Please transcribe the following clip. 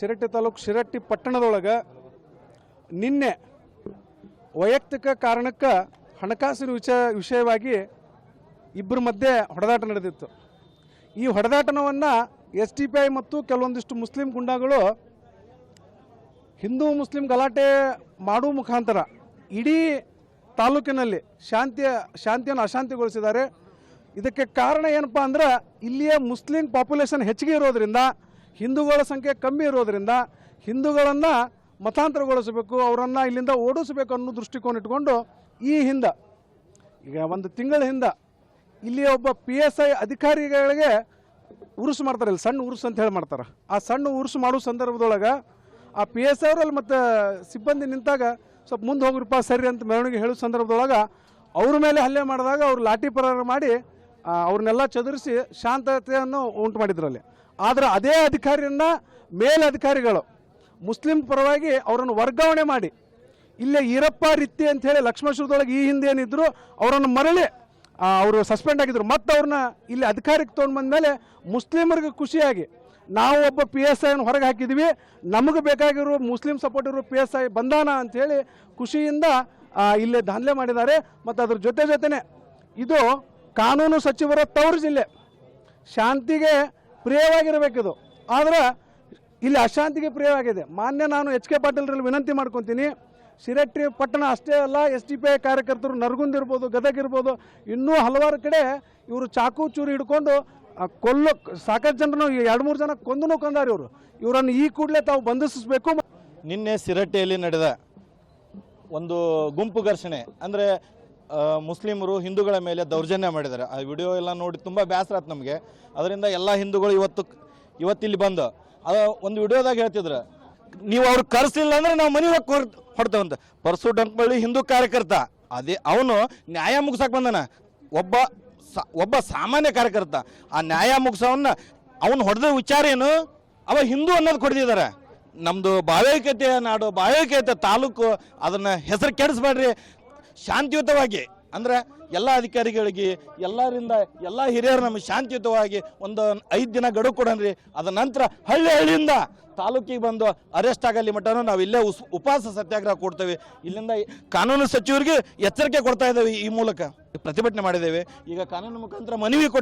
ಶಿರಟ್ಟಿ ತಾಲೂಕು ಶಿರಟ್ಟಿ ಪಟ್ಟಣದೊಳಗೆ ನಿನ್ನೆ ವೈಯಕ್ತಿಕ ಕಾರಣಕ್ಕೆ ಹಣಕಾಸಿನ ವಿಷಯ ವಿಷಯವಾಗಿ ಇಬ್ಬರ ಮಧ್ಯೆ ಹೊಡೆದಾಟ ನಡೆದಿತ್ತು. ಈ ಹೊಡೆದಾಟನವನ್ನು ಎಸ್ ಟಿ ಪಿ ಐ ಮತ್ತು ಕೆಲವೊಂದಿಷ್ಟು ಮುಸ್ಲಿಂ ಗುಂಡಾಗಳು ಹಿಂದೂ ಮುಸ್ಲಿಂ ಗಲಾಟೆ ಮಾಡುವ ಮುಖಾಂತರ ಇಡೀ ತಾಲೂಕಿನಲ್ಲಿ ಶಾಂತಿಯ ಶಾಂತಿಯನ್ನು ಅಶಾಂತಿಗೊಳಿಸಿದ್ದಾರೆ. ಇದಕ್ಕೆ ಕಾರಣ ಏನಪ್ಪ ಅಂದ್ರೆ ಇಲ್ಲಿಯ ಮುಸ್ಲಿಂ ಪಾಪ್ಯುಲೇಷನ್ ಹೆಚ್ಚಿಗೆ ಇರೋದ್ರಿಂದ, ಹಿಂದೂಗಳ ಸಂಖ್ಯೆ ಕಮ್ಮಿ ಇರೋದ್ರಿಂದ ಹಿಂದೂಗಳನ್ನು ಮತಾಂತರಗೊಳಿಸಬೇಕು, ಅವರನ್ನು ಇಲ್ಲಿಂದ ಓಡಿಸಬೇಕು ಅನ್ನೋ ದೃಷ್ಟಿಕೋನ ಇಟ್ಕೊಂಡು ಈ ಹಿಂದೆ, ಈಗ ಒಂದು ತಿಂಗಳ ಹಿಂದೆ ಇಲ್ಲಿ ಒಬ್ಬ ಪಿ ಎಸ್ ಐ ಅಧಿಕಾರಿಗಳಿಗೆ ಉರುಸು ಮಾಡ್ತಾರೆ, ಇಲ್ಲಿ ಸಣ್ಣ ಉರುಸು ಅಂತ ಹೇಳಿ ಮಾಡ್ತಾರೆ. ಆ ಸಣ್ಣ ಉರುಸು ಮಾಡೋ ಸಂದರ್ಭದೊಳಗೆ ಆ ಪಿ ಎಸ್ ಅವರಲ್ಲಿ ಮತ್ತು ಸಿಬ್ಬಂದಿ ನಿಂತಾಗ ಸ್ವಲ್ಪ ಮುಂದೆ ಹೋಗ್ರಿಪ್ಪ ಸರಿ ಅಂತ ಮೆರವಣಿಗೆ ಹೇಳೋ ಸಂದರ್ಭದೊಳಗೆ ಅವ್ರ ಮೇಲೆ ಹಲ್ಲೆ ಮಾಡಿದಾಗ ಅವ್ರು ಲಾಠಿ ಪರಾರ ಮಾಡಿ ಅವ್ರನ್ನೆಲ್ಲ ಚದುರಿಸಿ ಶಾಂತತೆಯನ್ನು ಉಂಟು ಮಾಡಿದ್ರಲ್ಲಿ. ಆದರೆ ಅದೇ ಅಧಿಕಾರಿಯನ್ನ ಮೇಲಧಿಕಾರಿಗಳು ಮುಸ್ಲಿಂ ಪರವಾಗಿ ಅವರನ್ನು ವರ್ಗಾವಣೆ ಮಾಡಿ, ಇಲ್ಲೇ ಈರಪ್ಪ ರೀತಿ ಅಂತ ಹೇಳಿ ಲಕ್ಷ್ಮೇಶ್ವರದೊಳಗೆ ಈ ಹಿಂದೆ ಏನಿದ್ರು ಅವರನ್ನು ಮರಳಿ ಅವರು ಸಸ್ಪೆಂಡ್ ಆಗಿದ್ರು. ಮತ್ತು ಅವ್ರನ್ನ ಇಲ್ಲಿ ಅಧಿಕಾರಕ್ಕೆ ತೊಗೊಂಡು ಬಂದಮೇಲೆ ಮುಸ್ಲಿಮರಿಗೆ ಖುಷಿಯಾಗಿ ನಾವು ಒಬ್ಬ ಪಿ ಎಸ್ ಐನ ಹೊರಗೆ ಹಾಕಿದ್ವಿ ನಮಗೆ ಬೇಕಾಗಿರೋ ಮುಸ್ಲಿಂ ಸಪೋರ್ಟ್ ಇರೋ ಪಿ ಎಸ್ ಐ ಬಂದಾನ ಅಂಥೇಳಿ ಖುಷಿಯಿಂದ ಇಲ್ಲೇ ದಾಂಧಲೆ ಮಾಡಿದ್ದಾರೆ. ಮತ್ತು ಅದ್ರ ಜೊತೆ ಜೊತೆನೆ ಇದು ಕಾನೂನು ಸಚಿವರ ತವರು ಜಿಲ್ಲೆ. ಶಾಂತಿಗೆ ಪ್ರಿಯವಾಗಿರಬೇಕಿದು ಆದರೆ ಇಲ್ಲಿ ಅಶಾಂತಿಗೆ ಪ್ರಿಯವಾಗಿದೆ. ಮಾನ್ಯ ನಾನು ಎಚ್ ಕೆ ಪಾಟೀಲ್ರಲ್ಲಿ ವಿನಂತಿ ಮಾಡ್ಕೊತೀನಿ. ಶಿರಟ್ಟಿ ಪಟ್ಟಣ ಅಷ್ಟೇ ಅಲ್ಲ ಎಸ್ ಡಿ ಪಿ ಐ ಕಾರ್ಯಕರ್ತರು ನರಗುಂದಿರ್ಬೋದು ಗದಗ ಇರ್ಬೋದು, ಇನ್ನೂ ಹಲವಾರು ಕಡೆ ಇವರು ಚಾಕು ಚೂರಿ ಹಿಡ್ಕೊಂಡು ಕೊಲ್ಲು, ಸಾಕಷ್ಟು ಜನರನ್ನು ಎರಡು ಮೂರು ಜನ ಕೊಂದು ಕೊಂದಾರ ಇವರು ಇವರನ್ನು ಈ ಕೂಡಲೇ ತಾವು ಬಂಧಿಸಬೇಕು. ನಿನ್ನೆ ಸಿರಟ್ಟೆಯಲ್ಲಿ ನಡೆದ ಒಂದು ಗುಂಪು ಘರ್ಷಣೆ, ಅಂದರೆ ಮುಸ್ಲಿಮರು ಹಿಂದೂಗಳ ಮೇಲೆ ದೌರ್ಜನ್ಯ ಮಾಡಿದ್ದಾರೆ. ಆ ವಿಡಿಯೋ ಎಲ್ಲ ನೋಡಿ ತುಂಬ ಬೇಸರ ಆಯ್ತು ನಮಗೆ. ಅದರಿಂದ ಎಲ್ಲ ಹಿಂದೂಗಳು ಇವತ್ತು ಇವತ್ತಿಲ್ಲಿ ಬಂದು, ಅದು ಒಂದು ವಿಡಿಯೋದಾಗ ಹೇಳ್ತಿದ್ರು. ನೀವು ಅವ್ರು ಕರೆಸಿಲ್ಲ ಅಂದ್ರೆ ನಾವು ಮನೆ ಹೋಗಿ ಹೊಡ್ತೇವಂತ ಪರಸು ಡಂಕಬಳ್ಳಿ ಹಿಂದೂ ಕಾರ್ಯಕರ್ತ. ಅದೇ, ಅವನು ನ್ಯಾಯ ಮುಗಿಸಕ್ಕೆ ಬಂದನ. ಒಬ್ಬ ಒಬ್ಬ ಸಾಮಾನ್ಯ ಕಾರ್ಯಕರ್ತ, ಆ ನ್ಯಾಯ ಮುಗಿಸೋವನ್ನ ಅವನು ಹೊಡೆದ ವಿಚಾರ ಏನು? ಅವ ಹಿಂದೂ ಅನ್ನೋದು ಕೊಡ್ತಿದ್ದಾರೆ ನಮ್ಮದು ಭಾವೈಕ್ಯತೆಯ ನಾಡು ಭಾವೈಕ್ಯತೆ ತಾಲೂಕು, ಅದನ್ನು ಹೆಸರು ಕೆಡಿಸ್ಬೇಡ್ರಿ. ಶಾಂತಿಯುತವಾಗಿ, ಅಂದರೆ ಎಲ್ಲ ಅಧಿಕಾರಿಗಳಿಗೆ, ಎಲ್ಲರಿಂದ ಎಲ್ಲ ಹಿರಿಯರು ನಮಗೆ ಶಾಂತಿಯುತವಾಗಿ ಒಂದು ಐದು ದಿನ ಗಡುವು ಕೊಡನ್ರಿ. ಅದ ನಂತರ ಹಳ್ಳಿ ಹಳ್ಳಿಯಿಂದ ತಾಲೂಕಿಗೆ ಬಂದು ಅರೆಸ್ಟ್ ಆಗಲಿ ಮಟ್ಟನೂ ನಾವು ಇಲ್ಲೇ ಉಸ್, ಉಪವಾಸ ಸತ್ಯಾಗ್ರಹ ಕೊಡ್ತೇವೆ. ಇಲ್ಲಿಂದ ಕಾನೂನು ಸಚಿವರಿಗೆ ಎಚ್ಚರಿಕೆ ಕೊಡ್ತಾ ಇದ್ದೇವೆ ಈ ಮೂಲಕ. ಪ್ರತಿಭಟನೆ ಮಾಡಿದ್ದೇವೆ. ಈಗ ಕಾನೂನು ಮುಖಾಂತರ ಮನವಿ